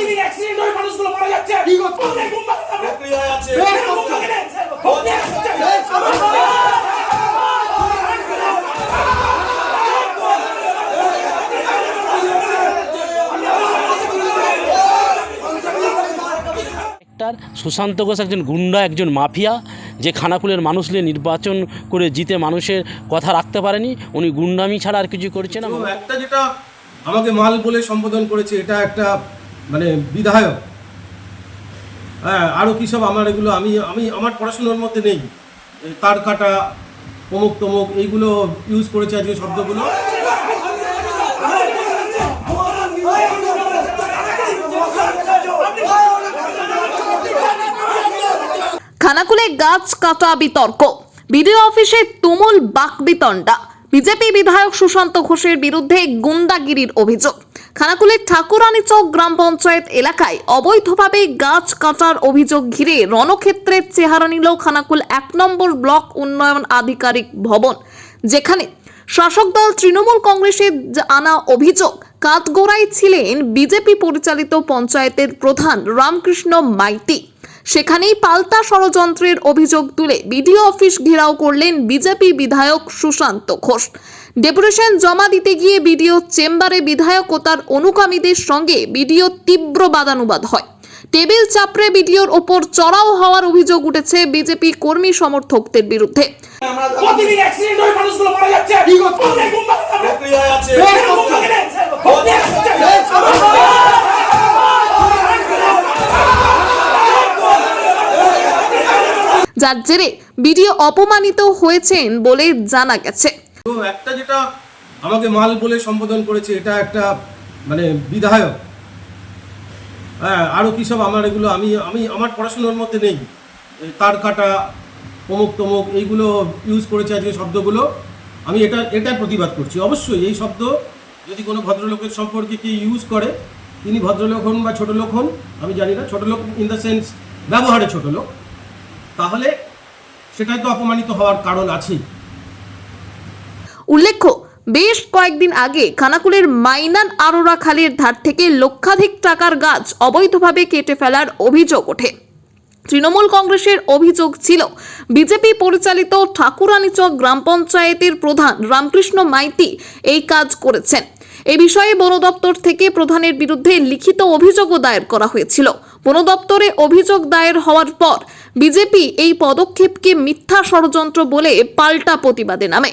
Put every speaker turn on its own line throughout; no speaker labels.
প্রতিদিন অ্যাক্সিডেন্ট হয়ে মানুষগুলো মারা যাচ্ছে।
কি করতে?
আছে।
সুশান্ত ঘোষ একজন গুন্ডা একজন মাফিয়া যে খানাকুলের মানুষ নিয়ে নির্বাচন করে জিতে মানুষের কথা রাখতে পারেনি উনি গুন্ডামি ছাড়া আর কিছু করছে না।
একটা যেটা আমাকে মাল বলে সম্বোধন করেছে এটা একটা মানে বিধায়ক। হ্যাঁ আরও কী সব আমার এগুলো আমি আমি, আমার পড়াশোনার মধ্যে নেই। তার কাটা অমুক তমুক এইগুলো ইউজ করেছে আজকে শব্দগুলো।
খানাকুলে গাছ কাটা বিতর্ক। বিডিও অফিসে তুমুল বাকবিতণ্ডা। বিজেপি বিধায়ক সুশান্ত ঘোষের বিরুদ্ধে গুন্ডাগিরির অভিযোগ। খানাকুলের ঠাকুরানী চক গ্রাম পঞ্চায়েত এলাকায় অবৈধভাবে গাছ কাটার অভিযোগ ঘিরে রণক্ষেত্রের চেহারা নিল খানাকুল এক নম্বর ব্লক উন্নয়ন আধিকারিক ভবন, যেখানে শাসক দল তৃণমূল কংগ্রেসের আনা অভিযোগ কাতগোড়ায় ছিলেন বিজেপি পরিচালিত পঞ্চায়েতের প্রধান রামকৃষ্ণ মাইতি। সেখানেই পাল্টা ষড়যন্ত্রের অভিযোগ তুলে বিডিও অফিস ঘেরাও করলেন বিজেপি বিধায়ক সুশান্ত ঘোষ। ডেপুটেশন জমা দিতে গিয়ে বিডিও চেম্বারে বিধায়ক ও তার অনুগামীদের সঙ্গে বিডিও তীব্র বাদানুবাদ হয়। টেবিল চাপড়ে বিডিওর ওপর চড়াও হওয়ার অভিযোগ উঠেছে বিজেপি কর্মী সমর্থকদের বিরুদ্ধে।
প্রতিদিন অ্যাক্সিডেন্ট হয়ে মানুষগুলো মারা যাচ্ছে।
আছে
বেশ
আমাদের গুম্বা খাবে। ভোট দেওয়া হচ্ছে।
যার জেরে বিডিও অপমানিত হয়েছেন বলে জানা গেছে।
তো একটা যেটা আমাকে মাল বলে সম্বোধন করেছে, এটা একটা মানে বিধায়ক। হ্যাঁ আরও কী সব আমার এগুলো আমি আমি, আমার পড়াশোনার মধ্যে নেই। তার কাটা, অমুক তমুক, এইগুলো ইউজ করেছে আজকে শব্দগুলো। আমি এটা এটার প্রতিবাদ করছি। অবশ্যই এই শব্দ যদি কোনো ভদ্রলোকের সম্পর্কে কি ইউজ করে, তিনি ভদ্রলোক হন বা ছোটো লোক হন, আমি জানি না ছোটো লোক ইন দ্য সেন্স ব্যবহারে ছোটো লোক তাহলে সেটাই তো অপমানিত হওয়ার কারণ আছেই।
উল্লেখ্য, বেশ কয়েকদিন আগে খানাকুলের মাইনান আরোরা খালের ধার থেকে লক্ষাধিক টাকার গাছ অবৈধভাবে কেটে ফেলার অভিযোগ ওঠে। তৃণমূল কংগ্রেসের অভিযোগ ছিল, বিজেপি পরিচালিত ঠাকুরানীচক গ্রাম পঞ্চায়েতের প্রধান রামকৃষ্ণ মাইতি এই কাজ করেছেন। এ বিষয়ে বন দপ্তর থেকে প্রধানের বিরুদ্ধে লিখিত অভিযোগও দায়ের করা হয়েছিল। বন দপ্তরে অভিযোগ দায়ের হওয়ার পর বিজেপি এই পদক্ষেপকে মিথ্যা ষড়যন্ত্র বলে পাল্টা প্রতিবাদে নামে।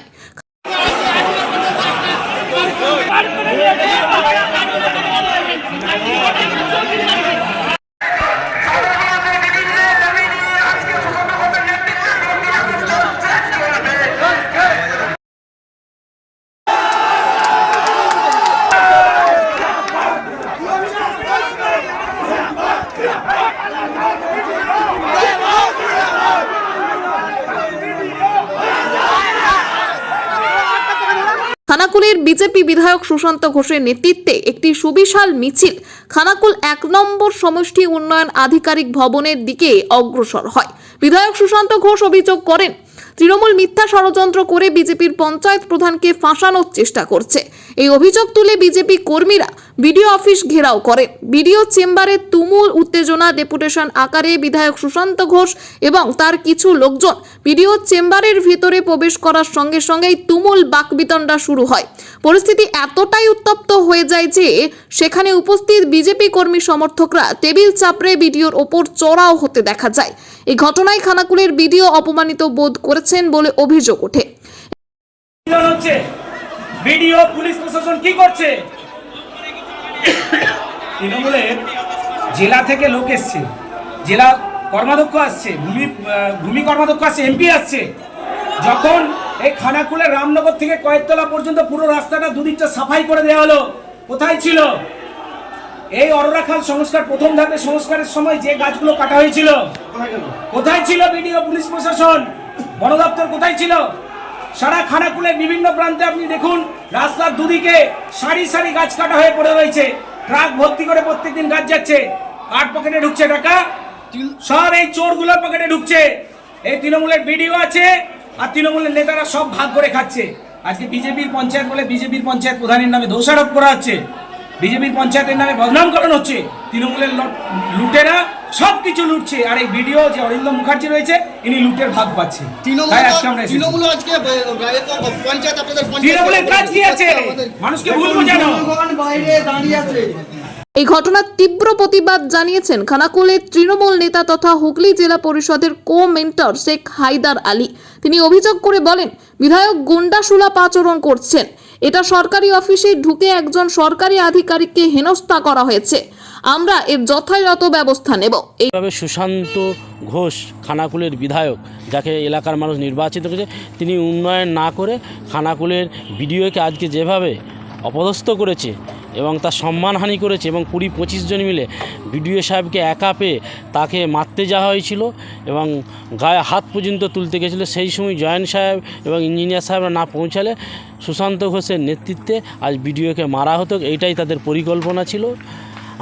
বিজেপি বিধায়ক সুশান্ত ঘোষের নেতৃত্বে একটি সুবিশাল মিছিল খানাকুল এক নম্বর সমষ্টি উন্নয়ন আধিকারিক ভবনের দিকে অগ্রসর হয়। বিধায়ক সুশান্ত ঘোষ অভিযোগ করেন তৃণমূল মিথ্যা ষড়যন্ত্র করে বিজেপির পঞ্চায়েত প্রধানকে ফাঁসানোর চেষ্টা করছে। এই অভিযোগ তুলে বিজেপি কর্মীরা বিডিও অফিস ঘেরাও করেন। বিডিও চেম্বারে তুমুল উত্তেজনা, ডেপুটেশন আকারে বিধায়ক সুশান্ত ঘোষ এবং তার কিছু লোকজন বিডিও চেম্বারের ভিতরে প্রবেশ করার সঙ্গে সঙ্গেই তুমুল বাকবিতণ্ডা শুরু হয়। পরিস্থিতি এতটাই উত্তপ্ত হয়ে যায় যে সেখানে উপস্থিত বিজেপি কর্মী সমর্থকরা টেবিল চাপড়ে বিডিওর ওপর চড়াও হতে দেখা যায়। এই ঘটনায় খানাকুলের বিডিও অপমানিত বোধ করেছেন বলে অভিযোগ ওঠে।
ভিডিও পুলিশ প্রশাসন কি করছে? তৃণমূলের জেলা থেকে লোক এসছে। জেলা কর্মাধ্যক্ষ আসছে, ভূমি ভূমি কর্মাধ্যক্ষ আসছে, এমপি আসছে। যখন এই খানাকুলের রামনগর থেকে কয়েকতলা পর্যন্ত পুরো রাস্তাটা দুদিকটা সাফাই করে দেওয়া হলো, কোথায় ছিল? এই অররাখাল সংস্কার, প্রথম ধাপে সংস্কারের সময় যে গাছগুলো কাটা হয়েছিল, কোথায় ছিল বিডিও, পুলিশ প্রশাসন? বন দপ্তর কোথায় ছিল? সারা খানাকুলের বিভিন্ন প্রান্তে আপনি দেখুন, রাস্তার দুদিকে সারি সারি গাছ কাটা হয়ে পড়ে রয়েছে। ট্রাক ভর্তি করে প্রত্যেকদিন গাছ যাচ্ছে। কার পকেটে ঢুকছে টাকা? সব এই চোরগুলোর পকেটে ঢুকছে। এই তৃণমূলের বিডিও আছে, আর তৃণমূলের নেতারা সব ভাগ করে খাচ্ছে। আজকে বিজেপির পঞ্চায়েত বলে বিজেপির পঞ্চায়েত প্রধানের নামে দোষারোপ করা হচ্ছে। বিজেপির পঞ্চায়েতের নামে বদনাম করানো হচ্ছে। তৃণমূলের লট- লুটেরা সব কিছু লুটছে। আর এই ভিডিও যে অরিন্দম মুখার্জি রয়েছে ইনি লুটের ভাগ পাচ্ছে
তৃণমূল
আজকে আমরা এসেছি।
তৃণমূল আজকে ব- এ তো পঞ্চায়েত আপনাদের
তৃণমূলের কাজ কি আছে? মানুষকে ভুল বোঝানো
বাইরে দাঁড়িয়ে আছে।
এই ঘটনার তীব্র প্রতিবাদ জানিয়েছেন খানাকুলের তৃণমূল নেতা তথা হুগলি জেলা পরিষদের কো মেন্টর শেখ হায়দার আলী। তিনি অভিযোগ করে বলেন বিধায়ক গুন্ডাসুলাপ আচরণ করছেন। এটা সরকারি অফিসে ঢুকে একজন সরকারি আধিকারিককে হেনস্থা করা হয়েছে। আমরা এর যথাযথ ব্যবস্থা নেব।
এইভাবে সুশান্ত ঘোষ খানাকুলের বিধায়ক, যাকে এলাকার মানুষ নির্বাচিত করেছে, তিনি উন্নয়ন না করে খানাকুলের বিডিওকে আজকে যেভাবে অপদস্থ করেছে এবং তার সম্মানহানি করেছে এবং কুড়ি পঁচিশ জন মিলে বিডিও সাহেবকে একা পেয়ে তাকে মারতে যাওয়া হয়েছিল এবং গায়ে হাত পর্যন্ত তুলতে গেছিল, সেই সময় জয়েন্ট সাহেব এবং ইঞ্জিনিয়ার সাহেবরা না পৌঁছালে সুশান্ত ঘোষের নেতৃত্বে আজ বিডিওকে মারা হতো, এইটাই তাদের পরিকল্পনা ছিল।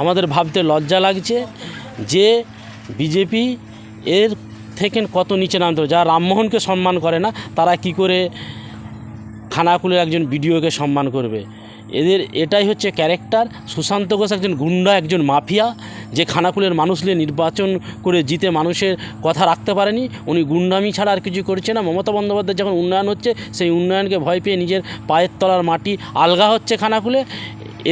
আমাদের ভাবতে লজ্জা লাগছে যে বিজেপি এর থেকে কত নিচে নামতে হবে যারা রামমোহনকে সম্মান করে না, তারা কি করে খানাকুলের একজন বিডিওকে সম্মান করবে? এদের এটাই হচ্ছে ক্যারেক্টার সুশান্ত ঘোষ একজন গুন্ডা, একজন মাফিয়া, যে খানাকুলের মানুষ নিয়ে নির্বাচন করে জিতে মানুষের কথা রাখতে পারেনি, উনি গুন্ডামি ছাড়া আর কিছু করছে না। মমতা বন্দ্যোপাধ্যায় যখন উন্নয়ন হচ্ছে, সেই উন্নয়নকে ভয় পেয়ে নিজের পায়ের তলার মাটি আলগা হচ্ছে খানাকুলে।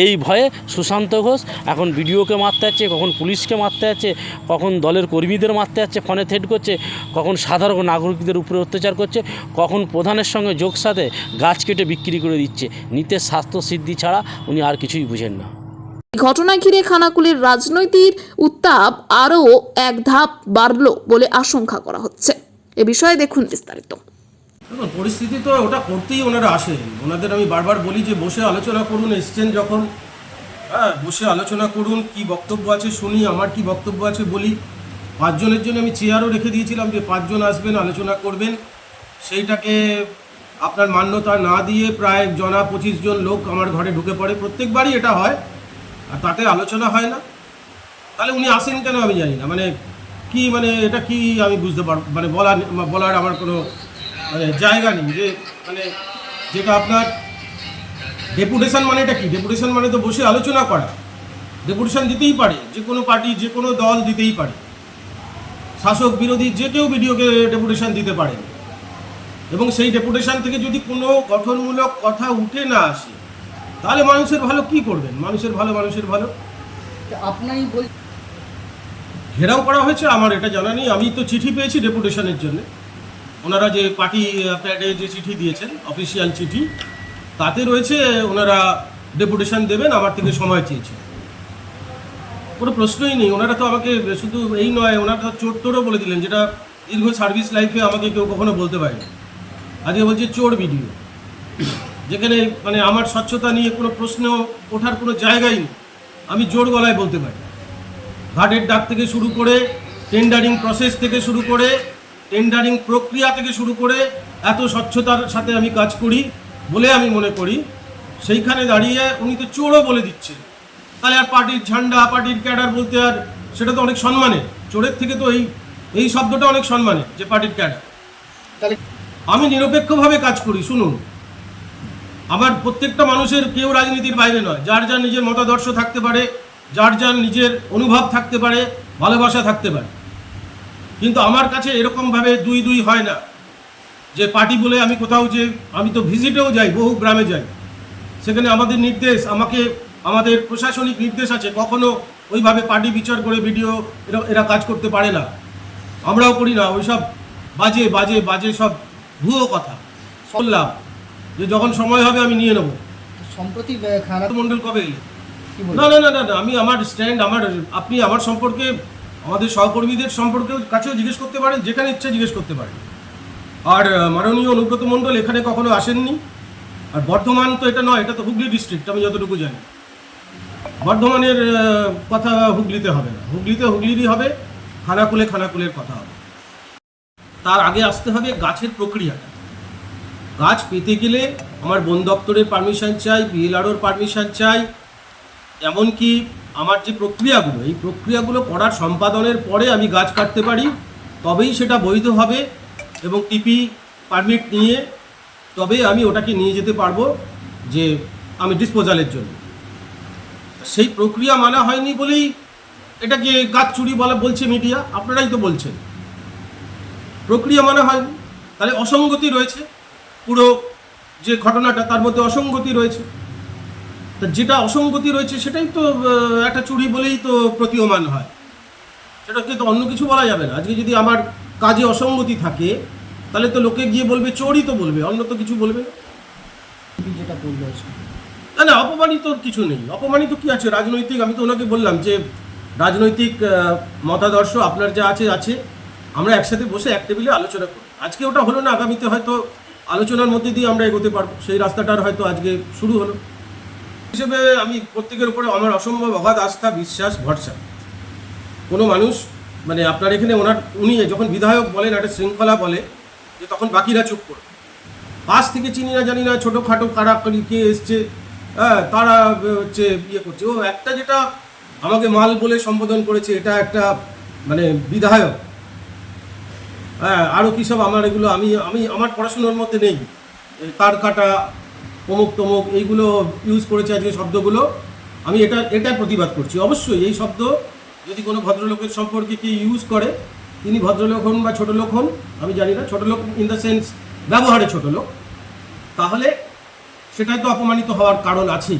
এই ভয়ে সুশান্ত ঘোষ এখন বিডিওকে মারতে যাচ্ছে, কখন পুলিশকে মারতে যাচ্ছে, কখন দলের কর্মীদের মারতে যাচ্ছে, ফোনে থেট করছে, কখন সাধারণ নাগরিকদের উপরে অত্যাচার করছে, কখন প্রধানের সঙ্গে যোগ সাথে গাছ কেটে বিক্রি করে দিচ্ছে। নিতে স্বাস্থ্য সিদ্ধি ছাড়া উনি আর কিছুই বুঝেন না।
ঘটনা ঘিরে খানাকুলের রাজনৈতিক উত্তাপ আরও এক ধাপ বাড়ল বলে আশঙ্কা করা হচ্ছে। এ বিষয়ে দেখুন বিস্তারিত।
পরিস্থিতি তো ওটা করতেই ওনারা আসেন। ওনাদের আমি বারবার বলি যে বসে আলোচনা করুন, এসছেন যখন। হ্যাঁ বসে আলোচনা করুন, কি বক্তব্য আছে শুনি, আমার কি বক্তব্য আছে বলি। পাঁচজনের জন্য আমি চেয়ারও রেখে দিয়েছিলাম যে পাঁচজন আসবেন, আলোচনা করবেন। সেইটাকে আপনার মান্যতা না দিয়ে প্রায় জনা পঁচিশ জন লোক আমার ঘরে ঢুকে পড়ে। প্রত্যেকবারই এটা হয়, আর তাতে আলোচনা হয় না। তাহলে উনি আসেন কেন আমি জানি না। মানে কি মানে এটা কি আমি বুঝতে পার মানে বলার বলার আমার কোনো মানে জায়গা নেই যে মানে যেটা আপনার ডেপুটেশন মানে এটা কি? ডেপুটেশন মানে তো বসে আলোচনা করা। ডেপুটেশন দিতেই পারে যে কোনো পার্টি যে কোনো দল দিতেই পারে। শাসক বিরোধী যে কেউ বিডিওকে ডেপুটেশন দিতে পারে এবং সেই ডেপুটেশন থেকে যদি কোনো গঠনমূলক কথা উঠে না আসে তাহলে মানুষের ভালো কি করবেন? মানুষের ভালো মানুষের ভালো।
আপনারই বল
ঘেরাও করা হয়েছে আমার এটা জানা নেই। আমি তো চিঠি পেয়েছি ডেপুটেশনের জন্য। ওনারা যে পার্টি প্যাডে যে চিঠি দিয়েছেন অফিসিয়াল চিঠি, তাতে রয়েছে ওনারা ডেপুটেশন দেবেন, আমার থেকে সময় চেয়েছে কোনো প্রশ্নই নেই, ওনারা তো আমাকে শুধু এই নয়, ওনারা তো চোর টোরও বলে দিলেন, যেটা দীর্ঘ সার্ভিস লাইফে আমাকে কেউ কখনো বলতে পারেনি। আজকে বলছে চোর ভিডিও যেখানে মানে আমার স্বচ্ছতা নিয়ে কোনো প্রশ্ন ওঠার কোনো জায়গাই নেই। আমি জোর গলায় বলতে পারি। ঘাটের ডাক থেকে শুরু করে টেন্ডারিং প্রসেস থেকে শুরু করে টেন্ডারিং প্রক্রিয়া থেকে শুরু করে এত স্বচ্ছতার সাথে আমি কাজ করি বলে আমি মনে করি। সেইখানে দাঁড়িয়ে উনি তো চোরও বলে দিচ্ছেন তাহলে আর পার্টির ঝান্ডা পার্টির ক্যাডার বলতে আর সেটা তো অনেক সম্মানে চোরের থেকে তো এই এই শব্দটা অনেক সম্মানের যে পার্টির ক্যাডার।
তাহলে
আমি নিরপেক্ষভাবে কাজ করি শুনুন। আমার প্রত্যেকটা মানুষের কেউ রাজনীতির বাইরে নয়। যার যার নিজের মতাদর্শ থাকতে পারে যার যার নিজের অনুভব থাকতে পারে ভালোবাসা থাকতে পারে। কিন্তু আমার কাছে এরকমভাবে দুই দুই হয় না। যে পার্টি বলে আমি কোথাও যে আমি তো ভিজিটেও যাই বহু গ্রামে যাই। সেখানে আমাদের নির্দেশ আমাকে আমাদের প্রশাসনিক নির্দেশ আছে কখনো ওইভাবে পার্টি বিচার করে ভিডিও এরা এরা কাজ করতে পারে না। আমরাও করি না ওইসব বাজে বাজে বাজে সব ভুয়ো কথা। শুনলাম যে যখন সময় হবে আমি নিয়ে নেব।
সম্প্রতি
মন্ডল কবে এলে? না না না না, আমি আমার স্ট্যান্ড আমার আপনি আমার সম্পর্কে আমাদের সহকর্মীদের সম্পর্কে কাছেও জিজ্ঞেস করতে পারেন, যেখানে ইচ্ছা জিজ্ঞেস করতে পারেন। আর মাননীয় অনুব্রত মণ্ডল এখানে কখনো আসেননি। আর বর্ধমান তো এটা নয়, এটা তো হুগলি ডিস্ট্রিক্ট আমি যতটুকু জানি। বর্ধমানের কথা হুগলিতে হবে না। হুগলিতে হুগলিরই হবে, খানাকুলে খানাকুলের কথা হবে। তার আগে আসতে হবে গাছের প্রক্রিয়াটা। গাছ পেতে গেলে আমার বন দপ্তরের পারমিশন চাই বিএলআরওর পারমিশন চাই, এমনকি আমার যে প্রক্রিয়াগুলো, এই প্রক্রিয়াগুলো করার সম্পাদনের পরে আমি গাছ কাটতে পারি, তবেই সেটা বৈধ হবে এবং টিপি পারমিট নিয়ে তবে আমি ওটাকে নিয়ে যেতে পারব যে আমি ডিসপোজালের জন্য। সেই প্রক্রিয়া মানা হয়নি বলেই এটাকে গাছ চুরি বলা বলছে মিডিয়া, আপনারাই তো বলছেন। প্রক্রিয়া মানা হয়নি, তাহলে অসঙ্গতি রয়েছে, পুরো যে ঘটনাটা তার মধ্যে অসঙ্গতি রয়েছে। তা যেটা অসঙ্গতি রয়েছে সেটাই তো একটা চুরি বলেই তো প্রতীয়মান হয়। সেটাকে তো অন্য কিছু বলা যাবে না। আজকে যদি আমার কাজে অসঙ্গতি থাকে তাহলে তো লোকে গিয়ে বলবে চোরই তো বলবে অন্য তো কিছু বলবে
যেটা বলল
না না অপমানিত কিছু নেই। অপমানিত কি আছে? রাজনৈতিক আমি তো ওনাকে বললাম যে রাজনৈতিক মতাদর্শ আপনার যা আছে আছে। আমরা একসাথে বসে এক টেবিলে আলোচনা করি। আজকে ওটা হলো না আগামীতে হয়তো আলোচনার মধ্যে দিয়ে আমরা এগোতে পারব। সেই রাস্তাটার হয়তো আজকে শুরু হলো। হিসেবে আমি প্রত্যেকের উপরে আমার অসম্ভব অগাধ আস্থা, বিশ্বাস, ভরসা। কোনো মানুষ মানে আপনার এখানে ওনার, উনি যখন বিধায়ক বলেন, একটা শৃঙ্খলা বলে, যে তখন বাকিরা চুপ করে। পাশ থেকে চিনি না জানি না, ছোটোখাটো কারাকারি, কে এসছে হ্যাঁ তারা হচ্ছে ইয়ে করছে। ও একটা যেটা আমাকে মাল বলে সম্বোধন করেছে, এটা একটা মানে বিধায়ক। হ্যাঁ আরও কী সব আমার এগুলো, আমি আমি, আমার পড়াশুনোর মধ্যে নেই। তার কাটা অমুক তমুক এইগুলো ইউজ করেছে আজকে শব্দগুলো, আমি এটা এটা প্রতিবাদ করছি। অবশ্যই এই শব্দ যদি কোনো ভদ্রলোকের সম্পর্কে কি ইউজ করে, তিনি ভদ্রলোক হন বা ছোটো লোক হন, আমি জানি না, ছোটো লোক ইন দ্য সেন্স ব্যবহারে ছোটো লোক, তাহলে সেটাই তো অপমানিত হওয়ার কারণ আছেই।